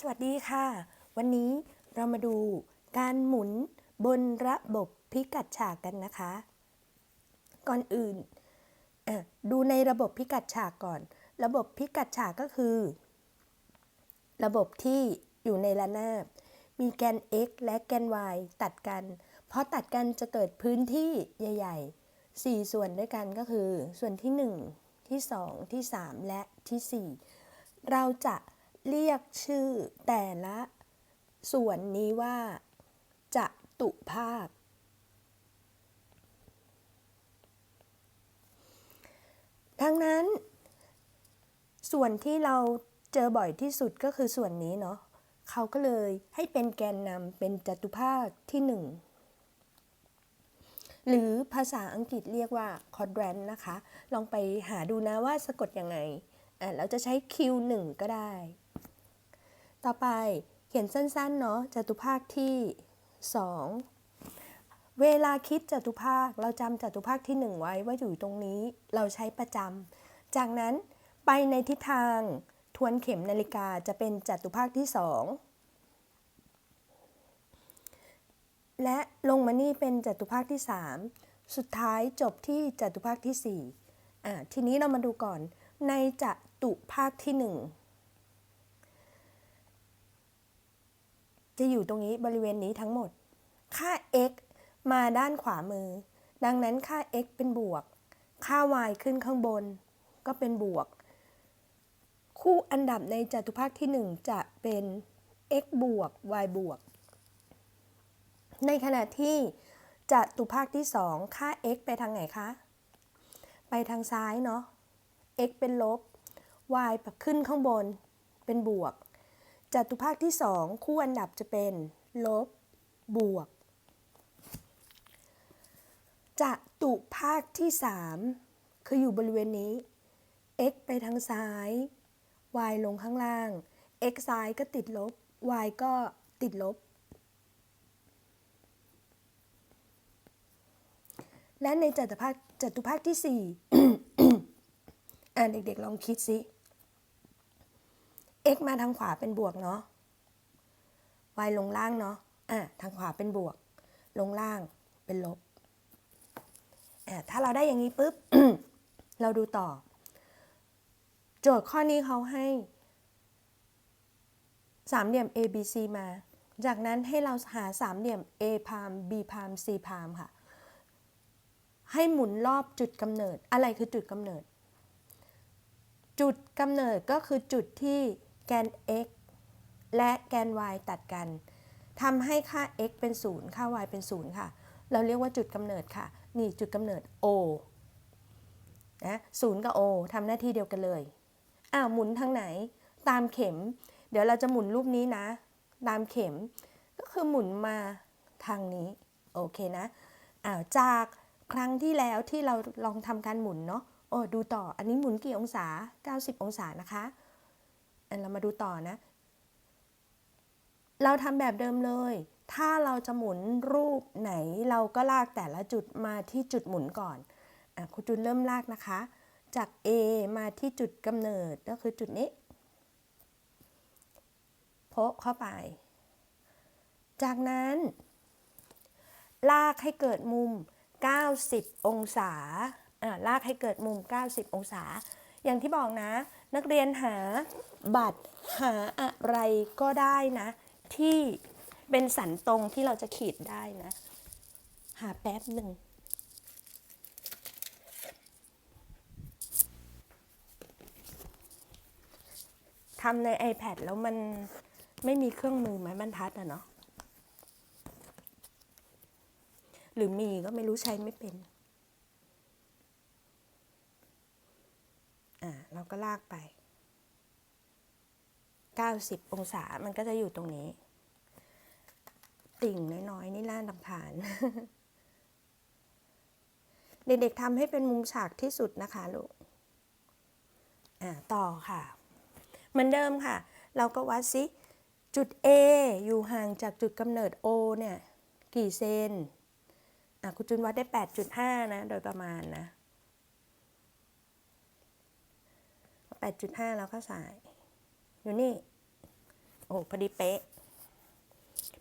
สวัสดีค่ะ วันนี้เรามาดูการหมุนบนระบบพิกัดฉากกันนะคะ ก่อนอื่นดูในระบบพิกัดฉากก่อน ระบบพิกัดฉากก็คือ ระบบที่อยู่ในระนาบ มีแกน x และแกน y ตัดกัน เพราะตัดกันจะเกิดพื้นที่ใหญ่ ๆ 4 ส่วนด้วยกันก็คือ ส่วนที่ 1 ที่ 2 ที่ 3 และที่ 4 เราจะ เรียกชื่อแต่ละส่วนนี้ว่าจะตุภาคดังนั้น ส่วนที่เราเจอบ่อยที่สุดก็คือส่วนนี้เนาะเขาก็เลยให้เป็นแกนนำเป็นจตุภาคที่หนึ่งหรือภาษาอังกฤษเรียกว่า quadrant นะคะ ลองไปหาดูนะว่าสะกดยังไง อะเราจะใช้ Q1 ก็ได้ ต่อไปเขียนสั้นๆเนาะจตุภาคที่ 2 เวลาคิดจตุภาคเราจำจตุภาคที่ 1 ไว้ว่าอยู่ตรงนี้เราใช้ประจำจากนั้นไปในทิศทางทวนเข็มนาฬิกาจะเป็นจตุภาคที่ 2 และลงมานี่เป็นจตุภาคที่ 3 สุดท้ายจบที่จตุภาคที่4อะทีนี้เรามาดูก่อนในจตุภาคที่ 1 จะอยู่ตรงนี้บริเวณนี้ทั้งหมด ค่า x มาด้านขวามือ ดังนั้นค่า x เป็นบวก ค่า y ขึ้นข้างบน ก็เป็นบวก คู่อันดับในจัตุภาคที่ 1 จะเป็น x บวก y บวก ในขณะที่จัตุภาคที่ 2 ค่า x ไปทางไหนคะ ไปทางซ้ายเนาะ x เป็นลบ y ขึ้นข้างบน เป็นบวก จตุภาคที่2คู่อันดับจะเป็น ลบ บวกจตุภาคที่3คืออยู่บริเวณนี้ x ไปทางซ้าย y ลงข้างล่าง x ซ้ายก็ติดลบ y ก็ติดลบ และในจตุภาคจตุภาคที่4อ่านเด็กๆลองคิดสิ x มาทางขวาเป็นบวกเนาะ y ลงล่างเนาะ อะทางขวาเป็นบวก ลงล่างเป็นลบ อะถ้าเราได้อย่างนี้ปุ๊บ เราดูต่อ โจทย์ข้อนี้เขาให้สามเหลี่ยม A B C มา จากนั้นให้เราหาสามเหลี่ยม A พาม B พาม C พามค่ะ ให้หมุนรอบจุดกำเนิด อะไรคือจุดกำเนิด จุดกำเนิดก็คือจุดที่ แกน x และแกน y ตัดกันทำให้ค่า x เป็น 0 ค่า y เป็น 0 ค่ะ เราเรียกว่าจุดกำเนิดค่ะ นี่จุดกำเนิด O นะ0กับ O ทำหน้าที่เดียวกันเลย อ้าวหมุนทางไหน ตามเข็ม เดี๋ยวเราจะหมุนรูปนี้นะ ตามเข็ม ก็คือหมุนมาทางนี้ โอเคนะ อ้าวจากครั้งที่แล้วที่เราลองทำการหมุนเนาะ โอ้ดูต่อ อันนี้หมุนกี่องศา 90 องศานะคะ เรามาดูต่อนะ เราทำแบบเดิมเลย ถ้าเราจะหมุนรูปไหนเราก็ลากแต่ละจุดมาที่จุดหมุนก่อนอครูจุนเริ่มลากนะคะ จาก A มาที่จุดกำเนิดก็คือจุดนี้โพะเข้าไป จากนั้น ลากให้เกิดมุม 90 องศาลากให้เกิดมุม 90 องศา อย่างที่บอกนะ นักเรียนหาบัตรหาอะไรก็ได้นะ ที่เป็นสันตรงที่เราจะขีดได้นะ หาแป๊บหนึ่งทำใน iPad แล้วมันไม่มีเครื่องมือไม้บรรทัดอะเนาะหรือมีก็ไม่รู้ใช้ไม่เป็น อ่าเราก็ลากไป 90 องศามันก็จะอยู่ตรงนี้ ติ่งน้อยๆ นี่น่าลำคาญ เด็กๆทำให้เป็นมุมฉากที่สุดนะคะลูก อ่าต่อค่ะ เหมือนเดิมค่ะ เราก็วัดซิจุด A อยู่ห่างจากจุดกำเนิด O เนี่ย กี่เซนอะคุณจุนวัดได้ 8.5 นะ โดยประมาณนะ 8.5 แล้วก็ใส่อยู่นี่ โอ้พอดีเป๊ะ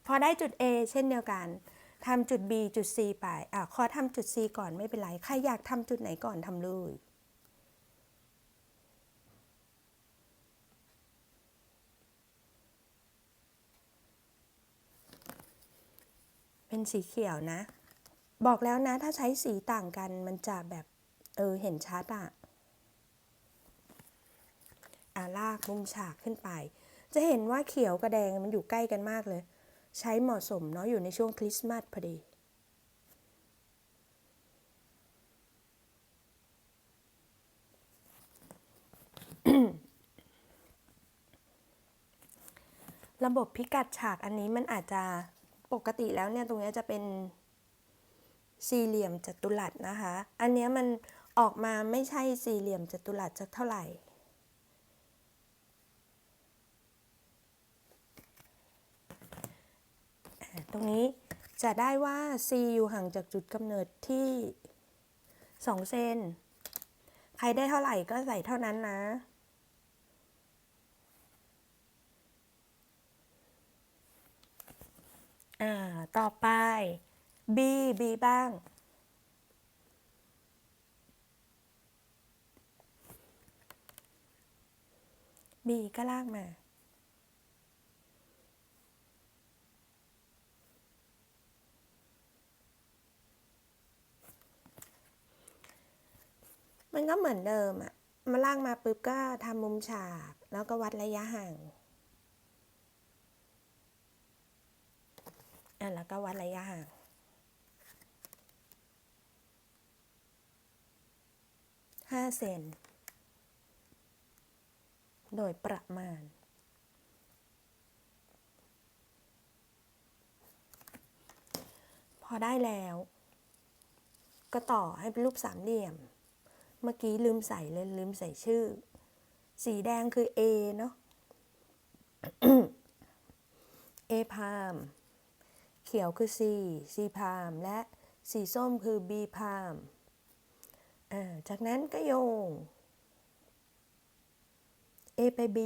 พอได้จุด A เช่นเดียวกันทำจุด B จุด C ไป อะ ขอทำจุด C ก่อนไม่เป็นไร ใครอยากทำจุดไหนก่อนทำเลยเป็นสีเขียวนะ บอกแล้วนะถ้าใช้สีต่างกันมันจะแบบ เออ เห็นชัดอะ อะลากมุมฉากขึ้นไป จะเห็นว่าเขียวกับแดงมันอยู่ใกล้กันมากเลย ใช้เหมาะสมเนาะอยู่ในช่วงคริสต์มาสพอดีระบบพิกัดฉากอันนี้มันอาจจะปกติแล้วเนี่ยตรงเนี้ยจะเป็นสี่เหลี่ยมจัตุรัสนะคะ อันนี้มันออกมาไม่ใช่สี่เหลี่ยมจัตุรัสสักเท่าไหร่ ตรงนี้จะได้ว่า C อยู่ห่างจากจุดกำเนิดที่ 2 เซน ใครได้เท่าไหร่ก็ใส่เท่านั้นนะ อ่า ต่อไป B B บ้าง B ก็ลากมา มันก็เหมือนเดิมอะมาล่ากมาปุ๊บก็ทำมุมฉาก แล้วก็วัดระยะห่างอะแล้วก็วัดระยะห่างห้าเซนโดยประมาณ พอได้แล้ว ก็ต่อให้เป็นรูปสามเหลี่ยม เมื่อกี้ลืมใส่เลยลืมใส่ชื่อ สีแดงคือ A เนาะ A พามเขียวคือ C C พามและสีส้มคือ B พามจากนั้นก็โยง A ไป B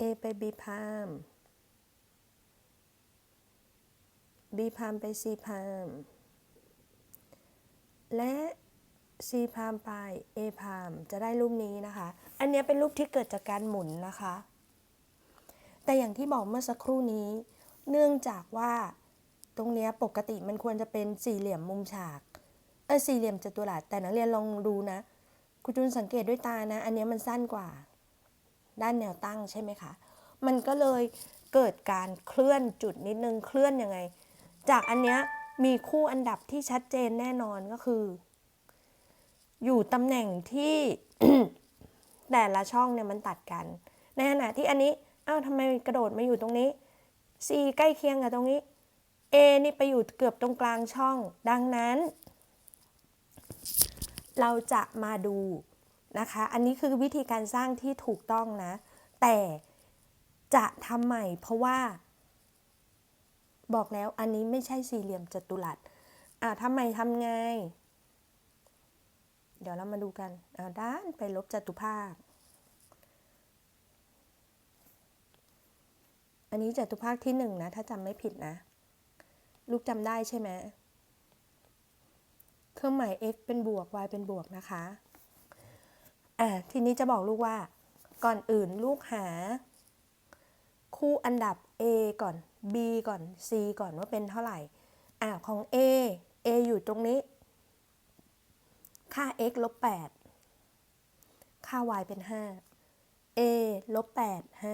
A ไป B พาม B พามไป C พามและ C พามไป A พามจะได้รูปนี้นะคะ อันนี้เป็นรูปที่เกิดจากการหมุนนะคะ แต่อย่างที่บอกเมื่อสักครู่นี้ เนื่องจากว่าตรงเนี้ยปกติมันควรจะเป็นสี่เหลี่ยมมุมฉากเออสี่เหลี่ยมจัตุรัสแต่นักเรียนลองดูนะคุณจุนสังเกตด้วยตานะ อันนี้มันสั้นกว่า ด้านแนวตั้งใช่ไหมคะ มันก็เลยเกิดการเคลื่อนจุดนิดนึงเคลื่อนยังไง จากอันเนี้ยมีคู่อันดับที่ชัดเจนแน่นอนก็คือ อยู่ตำแหน่งที่แต่ละช่องเนี่ยมันตัดกัน ในขณะที่อันนี้อ้าวทำไมกระโดดมาอยู่ตรงนี้ C ใกล้เคียงกับตรงนี้ A นี่ไปอยู่เกือบตรงกลางช่อง ดังนั้น เราจะมาดูนะคะ อันนี้คือวิธีการสร้างที่ถูกต้องนะ แต่จะทำใหม่เพราะว่า บอกแล้วอันนี้ไม่ใช่สี่เหลี่ยมจัตุรัสอ่าทำไมทำไง เดี๋ยวเรามาดูกันอ่าด้านไปลบจัตุภาค อันนี้จัตุภาคที่หนึ่งนะ ถ้าจำไม่ผิดนะ ลูกจำได้ใช่ไหมเครื่องหมาย x เป็นบวก y เป็นบวกนะคะ อ่าทีนี้จะบอกลูกว่า ก่อนอื่นลูกหา คู่อันดับ a ก่อน b ก่อน c ก่อนว่าเป็นเท่าไหร่ อ่าของ a a อยู่ตรงนี้ ค่า x ลบ8ค่า y เป็น 5 a ลบ8 5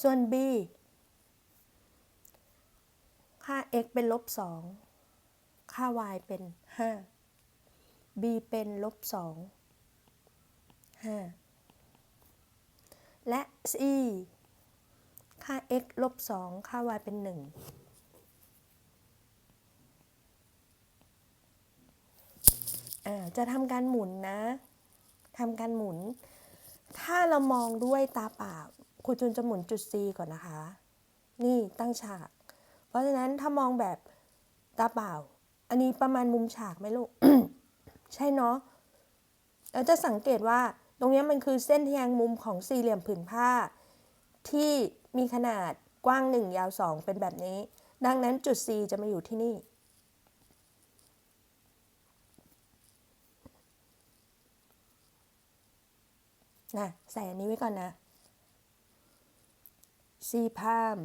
ส่วน b ค่า x เป็นลบ2ค่า y เป็น 5 b เป็นลบ2 5 และ c ค่า x ลบ 2 ค่า y เป็น1อ่าจะทำการหมุนนะทำการหมุน ถ้าเรามองด้วยตาเปล่าครูจุนจะหมุนจุด C ก่อนนะคะ นี่ตั้งฉาก เพราะฉะนั้นถ้ามองแบบตาเปล่า อันนี้ประมาณมุมฉากไหมลูก ใช่เนาะเราจะสังเกตว่า ตรงนี้มันคือเส้นแทงมุมของสี่เหลี่ยมผืนผ้า ที่มีขนาดกว้าง 1 ยาว 2 เป็นแบบนี้ ดังนั้นจุด C จะมาอยู่ที่นี่ นะใส่อันนี้ไว้ก่อนนะ C พาม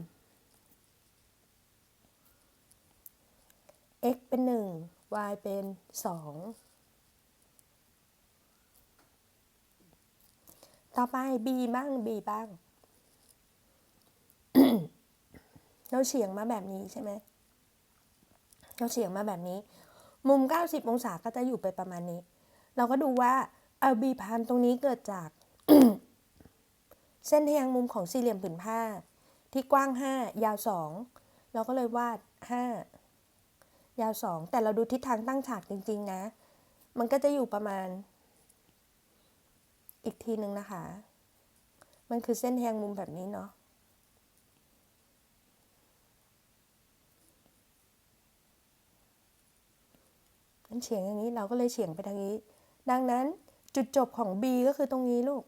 x เป็น 1 y เป็น 2 ต่อไป b บ้าง b บ้าง เราเฉียงมาแบบนี้ใช่ไหมเราเฉียงมาแบบนี้ มุม 90 องศาก็จะอยู่ไปประมาณนี้ เราก็ดูว่าเอา b พามตรงนี้เกิดจาก เส้นทแยงมุมของสี่เหลี่ยมผืนผ้า ที่กว้าง 5 ยาว 2 เราก็เลยวาด 5 ยาว 2 แต่เราดูทิศทางตั้งฉากจริง ๆ นะ มันก็จะอยู่ประมาณ อีกทีหนึ่งนะคะ มันคือเส้นแทงมุมแบบนี้เนาะมันเฉียงอย่างนี้เราก็เลยเฉียงไปทางนี้ ดังนั้นจุดจบของ B ก็คือตรงนี้ลูก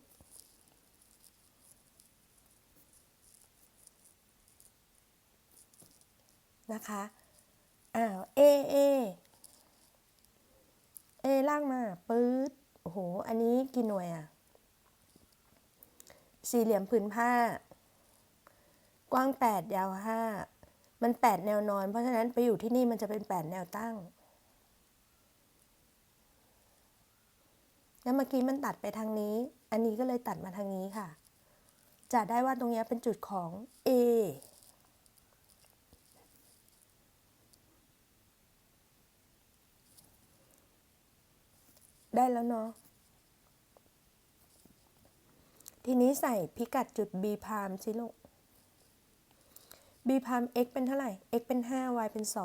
นะคะอ้าว A A A ล่างมาปื๊ดโอ้โห อันนี้กี่หน่วยอะ สี่เหลี่ยมผืนผ้า กว้าง 8 ยาว 5 มัน 8 แนวนอน เพราะฉะนั้นไปอยู่ที่นี่มันจะเป็น 8 แนวตั้ง แล้วเมื่อกี้มันตัดไปทางนี้ อันนี้ก็เลยตัดมาทางนี้ค่ะ จะได้ว่าตรงนี้เป็นจุดของ A ได้แล้วเนาะ ทีนี้ใส่พิกัดจุด B พามสิลูก B พาม x เป็นเท่าไหร่ x เป็น 5 y เป็น 2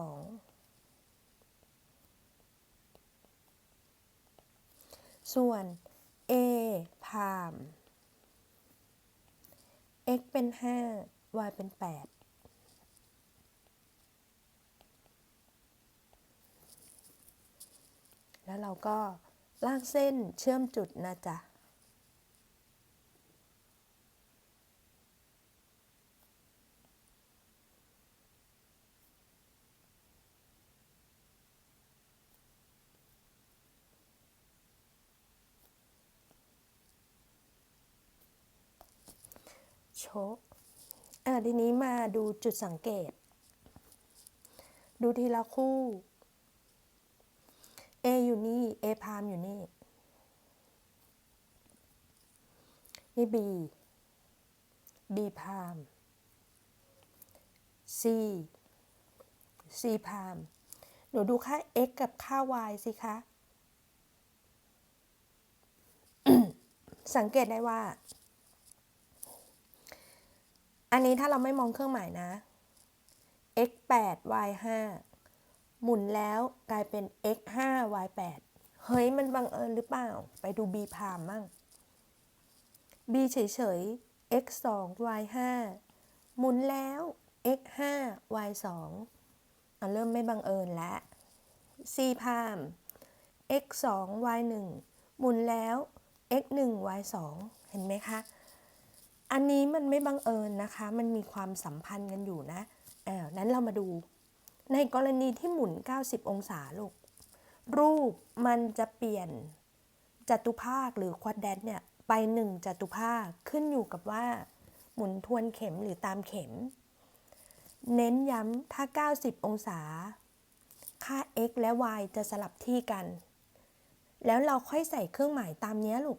ส่วน a พาม x เป็น 5 y เป็น 8แล้วเราก็ลากเส้นเชื่อมจุดนะจ๊ะ ชกอะทีนี้มาดูจุดสังเกต ดูทีละคู่ A อยู่นี่ A พามอยู่นี่ นี่ B B พาม C C พาม หนูดูค่า x กับค่า y สิคะ สังเกตได้ว่า อันนี้ถ้าเราไม่มองเครื่องหมายนะ x 8 y 5หมุนแล้วกลายเป็น x 5 y 8เฮ้ย มันบังเอิญหรือเปล่า ไปดู b พามมั่ง b เฉยๆ x 2 y 5หมุนแล้ว x 5 y 2อะเริ่มไม่บังเอิญแล้ว c พาม x 2 y 1หมุนแล้ว x 1 y 2เห็นไหมคะ อันนี้มันไม่บังเอิญนะคะ มันมีความสัมพันธ์กันอยู่นะอ่านั้นเรามาดู ในกรณีที่หมุน 90 องศาลูก รูปมันจะเปลี่ยนจัตุภาคหรือควอดแดนต์เนี่ยไปหนึ่งจัตุภาคขึ้นอยู่กับว่า หมุนทวนเข็มหรือตามเข็ม เน้นย้ำถ้า 90 องศา ค่า x และ y จะสลับที่กัน แล้วเราค่อยใส่เครื่องหมายตามนี้ลูก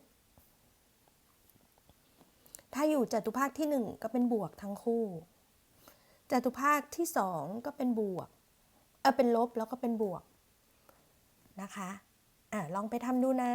ถ้าอยู่จตุภาคที่ 1 ก็เป็นบวกทั้งคู่จตุภาคที่ 2 ก็เป็นบวก เออเป็นลบแล้วก็เป็นบวกนะคะ อะลองไปทำดูนะ